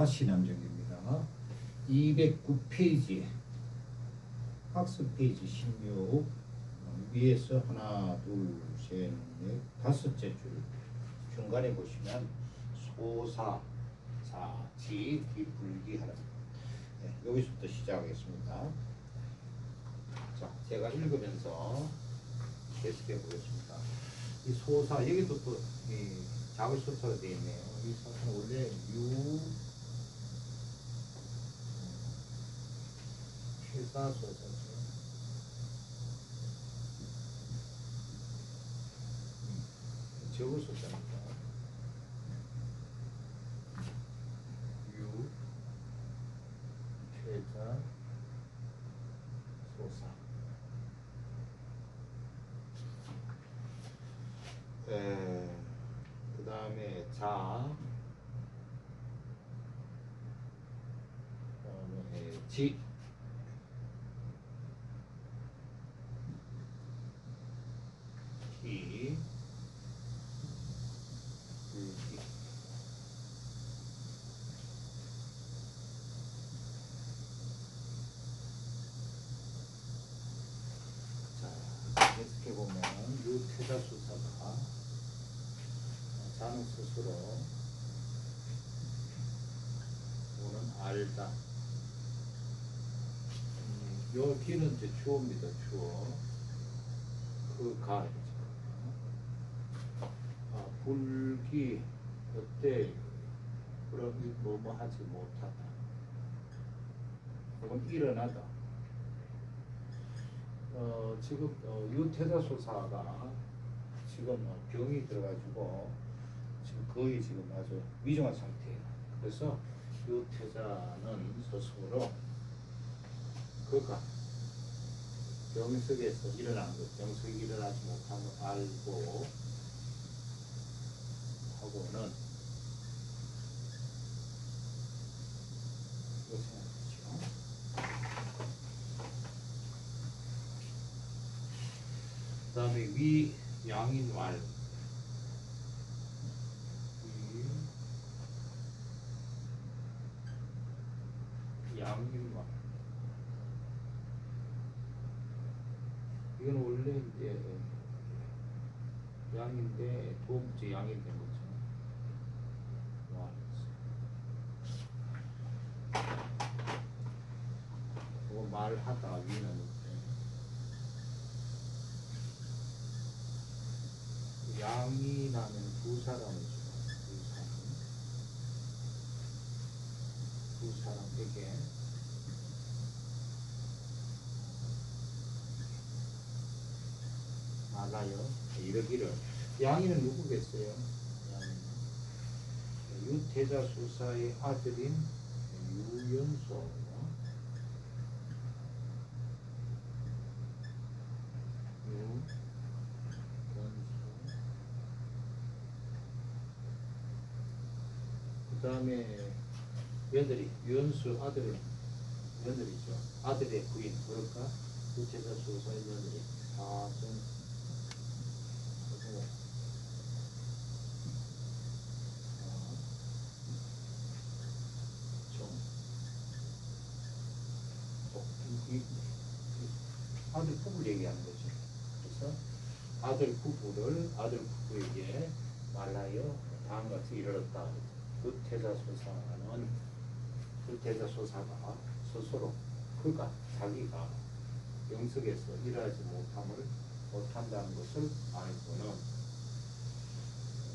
사신함정입니다. 209페이지 학습 페이지 16 위에서 하나 둘셋넷 다섯째 줄 중간에 보시면 소사 사지 비불기 하라 네, 여기서부터 시작하겠습니다. 자 제가 읽으면서 계속해 보겠습니다. 이 소사 여기도 또이 작을 소사가 되어 있네요. 이 소사는 원래 유 그 다음에 자, 그 다음에 지, 기, 불기. 자, 계속해 보면 유태자 수사가 스스로 오는 알다. 음, 요 기는 이제 주어입니다. 주어. 그 가. 아, 불기 어때? 그럼 뭐뭐 하지 못하다. 혹은 일어나다. 어, 지금 어, 유태자 소사가 지금 어, 병이 들어가지고 거의 지금 아주 위중한 상태예요. 그래서 유태자는 스스로 그가 병석에서 일어난 것, 병석이 일어나지 못한 걸 알고 하고는. 그 다음에 위 양인 말 위 말 이건 원래 이제 양인데 도움지 양이 된 거죠. 와. 그거 말하다 위는 양이 나면 두 사람이죠. 두 사람. 두 사람에게 알아요. 이러기를. 양이는 누구겠어요? 유태자 수사의 아들인. 유연소. 그 다음에 며느리, 유연수 아들은 며느리죠. 아들의 부인, 그럴까? 유태자 수사의 며느리. 하고, 정, 어, 아들 부부를 얘기하는 거죠. 그래서 아들 부부를 아들 부부에게 말하여 다음과 같이 이르렀다. 흑태자 소사는 흑태자 소사가 스스로 그가 자기가 영석에서 일하지 못함을 못한다는 것을 알고는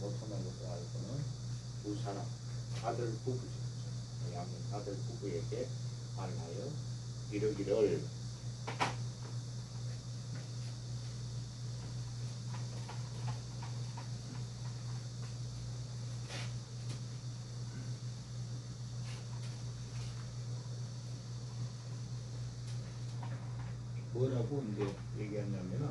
못한다는 것을 알고는 두 사람 아들 부부죠. 양 아들 부부에게 말하여 이르기를 뭐라고 이제 얘기했냐면은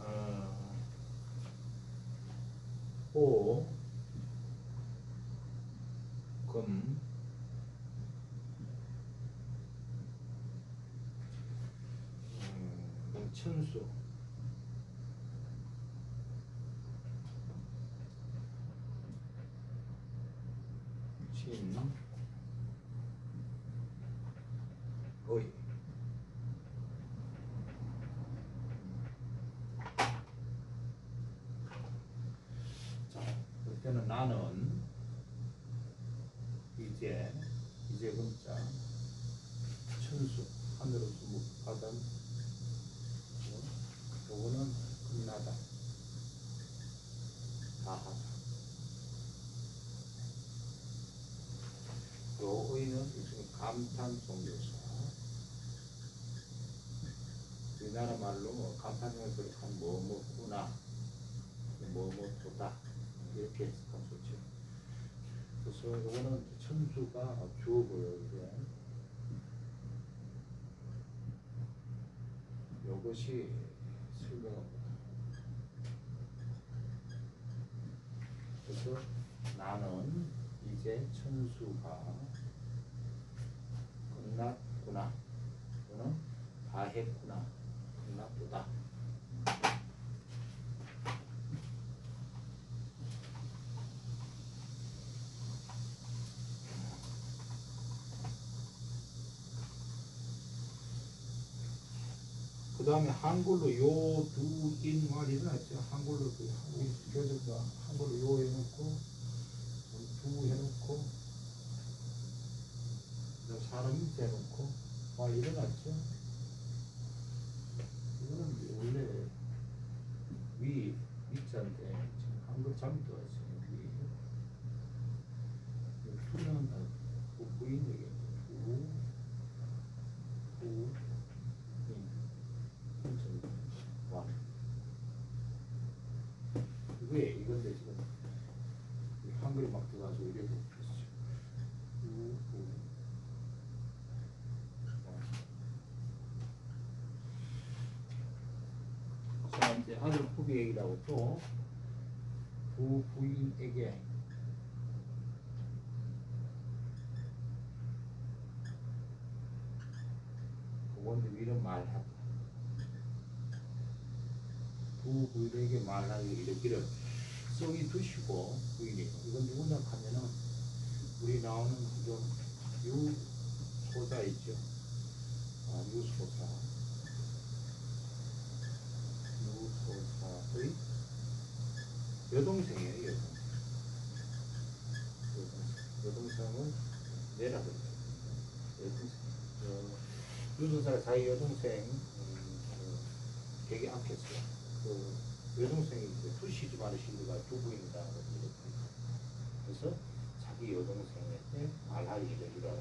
아, 오, 금, 음, 천수, 나는 이제 이제 문자 천수 하늘로서 받은 요거는 끝나다. 다하다. 요 의는 일종의 감탄 종교사. 우리나라 말로 뭐 감탄형을 그렇게 뭐뭐구나 뭐뭐보다. 이렇게 해석하면 좋죠. 그래서 요거는 천수가 주어 보여요 이게. 요것이 설명합니다. 그래서 나는 이제 천수가 끝났구나. 또는 다 했구나. 끝났구 그 다음에 한글로 요 두 인 말이 일어났죠. 한글로 그 우리 교수가 한글로 요 해놓고 두 해놓고 그다음 사람 해놓고 말 일어났죠. 이거는 원래 위 위자인데 지금 한글 들어갔어요. 위 투는 부인 되게 두 두. 와. 이거에 이건데 지금 이 한글이 막 들어가서 이렇게 됐어. 우, 우. 와. 자 이제 얘기라고 또 부 부인에게 그건데 위로 말하다. 부 부인에게 말하기 이렇게를 썩이 두시고 부인이 이건 누구냐 하면은 우리 나오는 좀 유소자 있죠 아 유소사 유소사 의 여동생이에요 여동생. 여동생 여동생은 내라든가 여동생. 어, 유소사 자기 여동생 음, 그, 되게 아꼈어요. 그 여동생이 이제 두시지 말으시기가 두 부인이다. 그래서 자기 여동생한테 말하기를 이라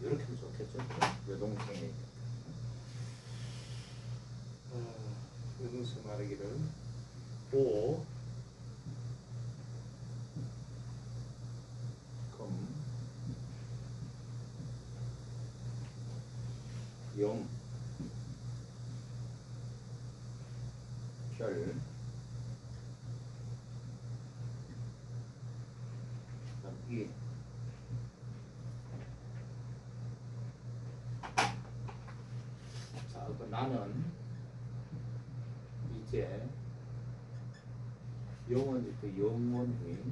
이렇게 하면 좋겠죠. 여동생에게 어, 여동생 말하기를 오. 금, 영, 별, 이, 자, 그 나는 이제 영원 그 영원히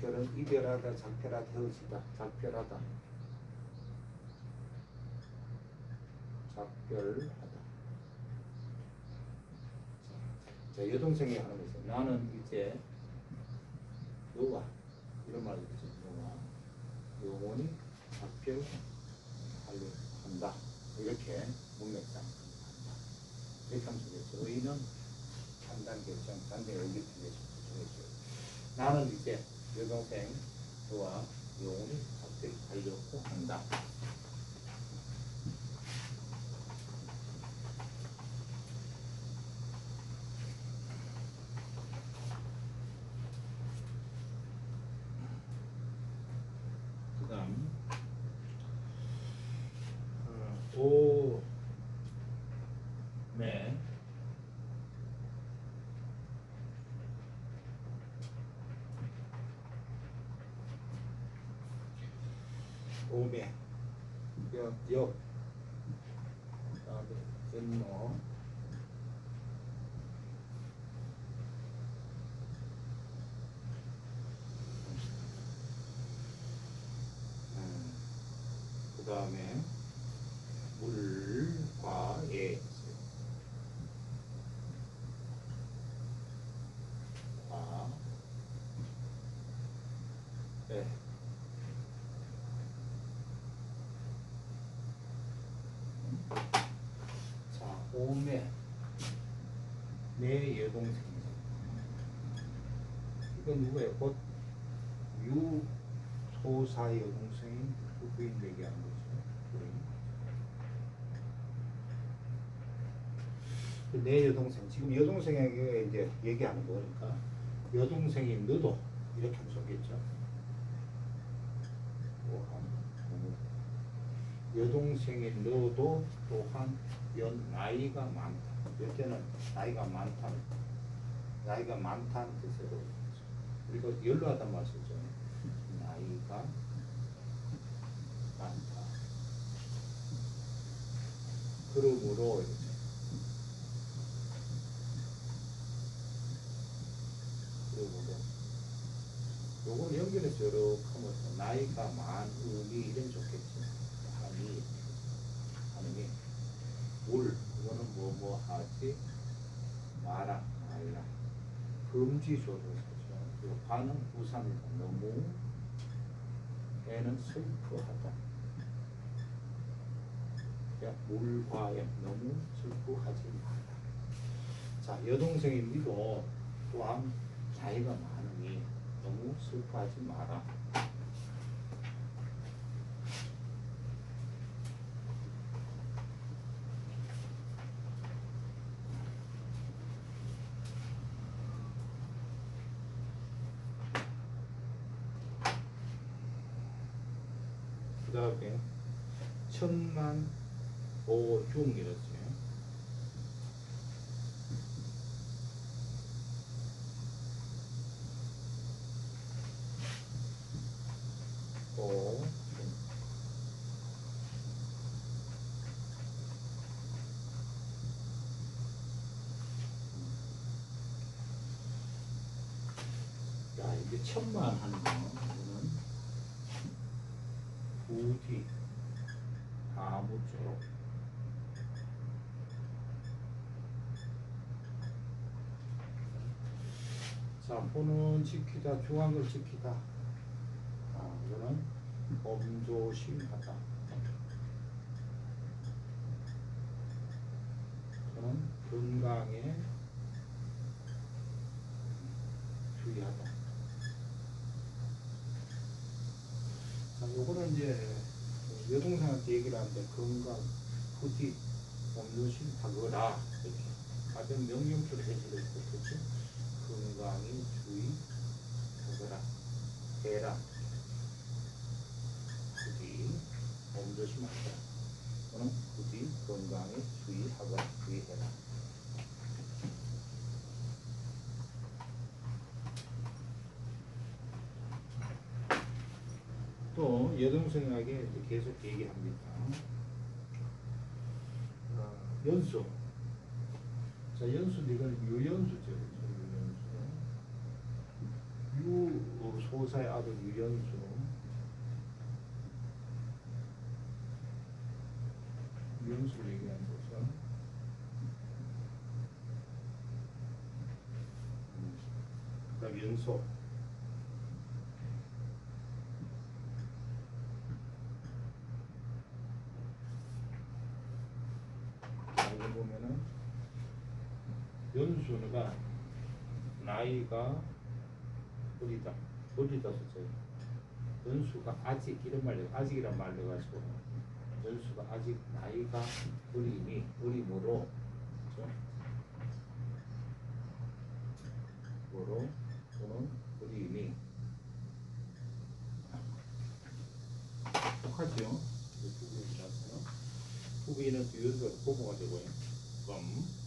별은 이별하다 작별하다 헤어지다 작별하다. 작별하다. 자 여동생이 하는 것은 나는 이제 너와 이런 말을 했죠. 너와 영원히 작별하려 한다. 이렇게 문맥상 이렇게 하면 되겠죠. 의는 판단 결정 단대 의기 필요해서 정해줘요. 나는 이제 여동생 너와 영원히 작별하려고 한다 그 다음 어, 오, 네. 오매, 역, 역, 그 다음에 연모, 그 다음에 물과 예. 과, 에, 봄에 내 여동생 이건 누구예요? 곧 유소사 여동생인 그 부인 얘기하는 거죠. 그내 여동생 지금 여동생에게 이제 얘기하는 거니까 여동생인 너도 이렇게 하면 좋겠죠. 또한 여동생인 너도 또한 연 나이가 많다. 여태는 나이가 많다. 나이가 많다는 뜻으로 우리가 연로하단 말이죠. 나이가 많다. 그러므로 그러므로 요걸 연결해서 이렇게 하면 나이가 많음이 이런 좋겠지. 많이 하는 게 물, 이거는 뭐 뭐 하지 마라 말라 조도사죠. 그리고 반은 부산이다. 너무 애는 슬퍼하다. 야, 물과에 너무 슬퍼하지 마라. 자, 여동생인 니도 또한 나이가 많으니 너무 슬퍼하지 마라. 그 다음에 천만 오중이랬어요. 오, 야, 이게 천만 하는 거, 이거는 부지, 아무쪼록. 자, 호는 지키다, 중앙을 지키다. 아, 이거는 범조심하다. 저는 건강에 주의하다. 자, 요거는 이제 여동생한테 얘기를 하는데 건강, 부지, 범조심 하거라. 이렇게 가장 명령표를 해주고 있고, 그렇죠? 건강에 주의하거라. 해라. 부디 몸조심하라. 또는 부디 건강에 주의하거라. 주의해라. 또 여동생에게 계속 얘기합니다. 어, 연수. 자, 연수, 이건 유연수죠. 유연수. 유 소사의 아들 유연수. 유연수를 얘기하는 거죠. 그 다음 연소. 자, 여기 보면은 연수가 나이가 어리다 어리다 썼어요. 연수가 아직 이런 말로 아직이란 말로 가지고 연수가 아직 나이가 어리니 어림으로 그죠? 으로 또는 어리니 똑같죠? 부부이는 연수가 부부가 되고요. 그럼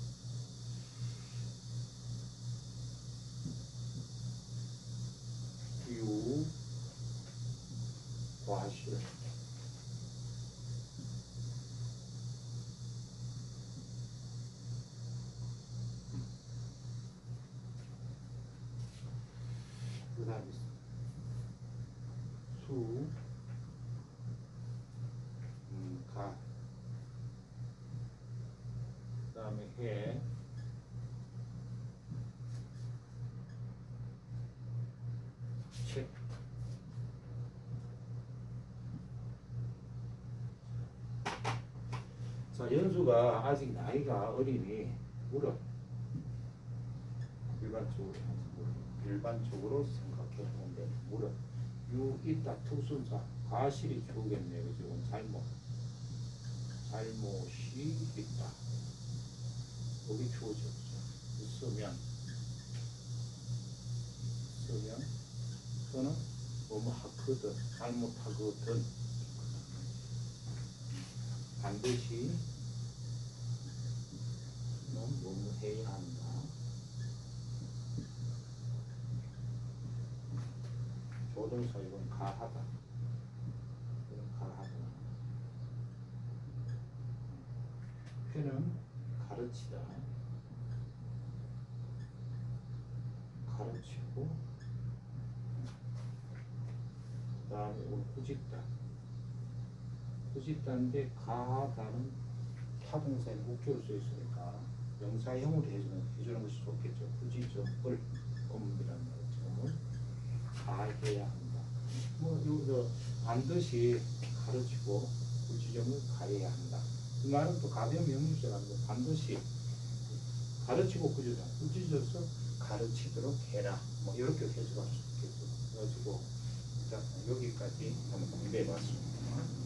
유 과실 그 다음에 수, 음, 가, 그 다음에 해, 책, 자, 연수가 아직 나이가 어리니 물어. 일반적으로 일반적으로 생각해 돼. 물어. 유 있다 투순사 과실이 주겠네. 그죠? 잘못. 잘못이 있다. 여기 주어져. 그죠? 쓰면 쓰면 또는 뭐뭐 하거든 잘못하거든 반드시 넌 뭐뭐 해야 한다. 조동사 이건 가하다. 이건 가하다. 표는 가르치다. 가르치고 그 다음에 꾸짖다. 꾸짖다인데 가하다는 타동사에 목적으로 써 있으니까 명사형으로 해주는, 해주는 것이 좋겠죠. 꾸짖음을 엄이라는 말을 가해야 한다. 뭐 여기서 반드시 가르치고 꾸짖음을 가해야 한다. 이 말은 또 가벼운 명령사라는데 반드시 가르치고 꾸짖어 꾸짖어서 가르치도록 해라. 뭐 이렇게 해석할 수 있겠죠. 그래가지고 일단 여기까지 한번 공부해봤습니다.